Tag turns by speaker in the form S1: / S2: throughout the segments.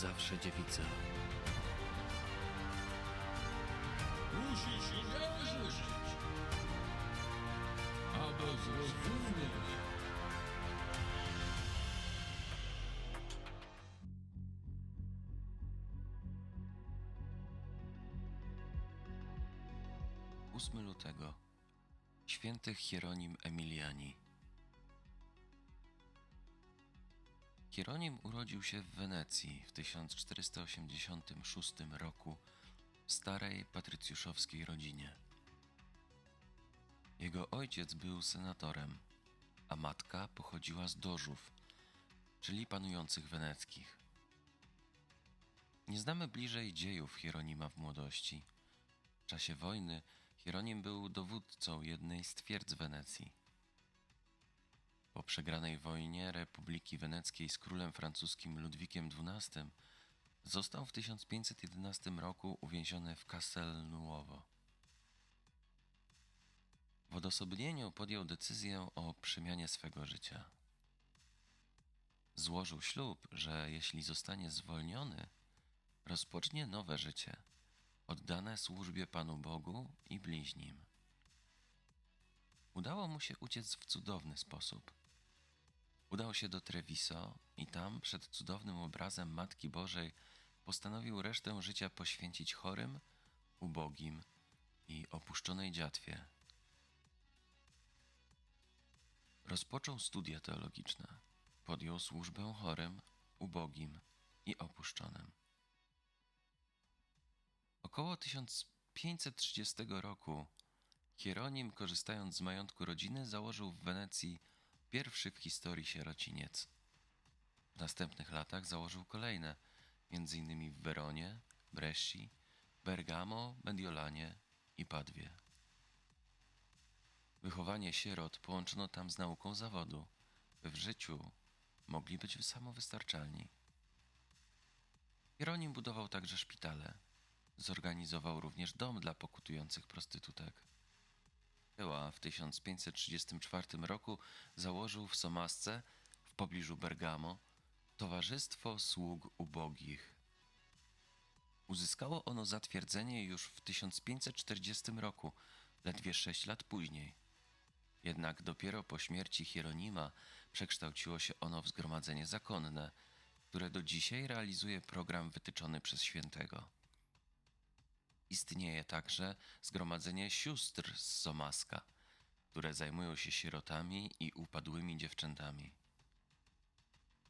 S1: zawsze dziewica.
S2: Musisz wierzyć, aby zrozumieć.
S3: Ósmy lutego. Święty Hieronim Emiliani. Hieronim urodził się w Wenecji w 1486 roku w starej patrycjuszowskiej rodzinie. Jego ojciec był senatorem, a matka pochodziła z Dożów, czyli panujących weneckich. Nie znamy bliżej dziejów Hieronima w młodości. W czasie wojny Hieronim był dowódcą jednej z twierdz Wenecji. Po przegranej wojnie Republiki Weneckiej z królem francuskim Ludwikiem XII został w 1511 roku uwięziony w Castel Nuovo. W odosobnieniu podjął decyzję o przemianie swego życia. Złożył ślub, że jeśli zostanie zwolniony, rozpocznie nowe życie, oddane służbie Panu Bogu i bliźnim. Udało mu się uciec w cudowny sposób. Udał się do Treviso i tam, przed cudownym obrazem Matki Bożej, postanowił resztę życia poświęcić chorym, ubogim i opuszczonej dziatwie. Rozpoczął studia teologiczne. Podjął służbę chorym, ubogim i opuszczonym. Około 1530 roku Hieronim, korzystając z majątku rodziny, założył w Wenecji pierwszy w historii sierociniec. W następnych latach założył kolejne, m.in. w Weronie, Bresci, Bergamo, Mediolanie i Padwie. Wychowanie sierot połączono tam z nauką zawodu, by w życiu mogli być samowystarczalni. Hieronim budował także szpitale. Zorganizował również dom dla pokutujących prostytutek. Była w 1534 roku założył w Somasce, w pobliżu Bergamo, Towarzystwo Sług Ubogich. Uzyskało ono zatwierdzenie już w 1540 roku, ledwie sześć lat później. Jednak dopiero po śmierci Hieronima przekształciło się ono w zgromadzenie zakonne, które do dzisiaj realizuje program wytyczony przez świętego. Istnieje także Zgromadzenie Sióstr z Somaska, które zajmują się sierotami i upadłymi dziewczętami.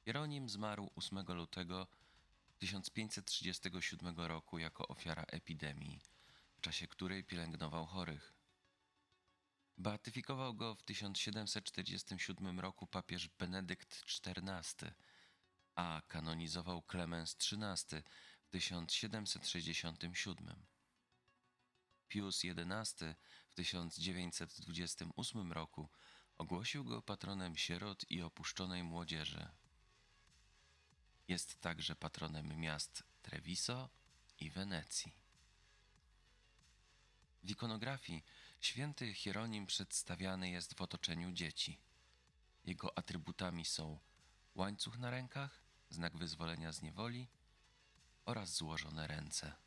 S3: Hieronim zmarł 8 lutego 1537 roku jako ofiara epidemii, w czasie której pielęgnował chorych. Beatyfikował go w 1747 roku papież Benedykt XIV, a kanonizował Klemens XIII w 1767. Pius XI w 1928 roku ogłosił go patronem sierot i opuszczonej młodzieży. Jest także patronem miast Treviso i Wenecji. W ikonografii święty Hieronim przedstawiany jest w otoczeniu dzieci. Jego atrybutami są łańcuch na rękach, znak wyzwolenia z niewoli oraz złożone ręce.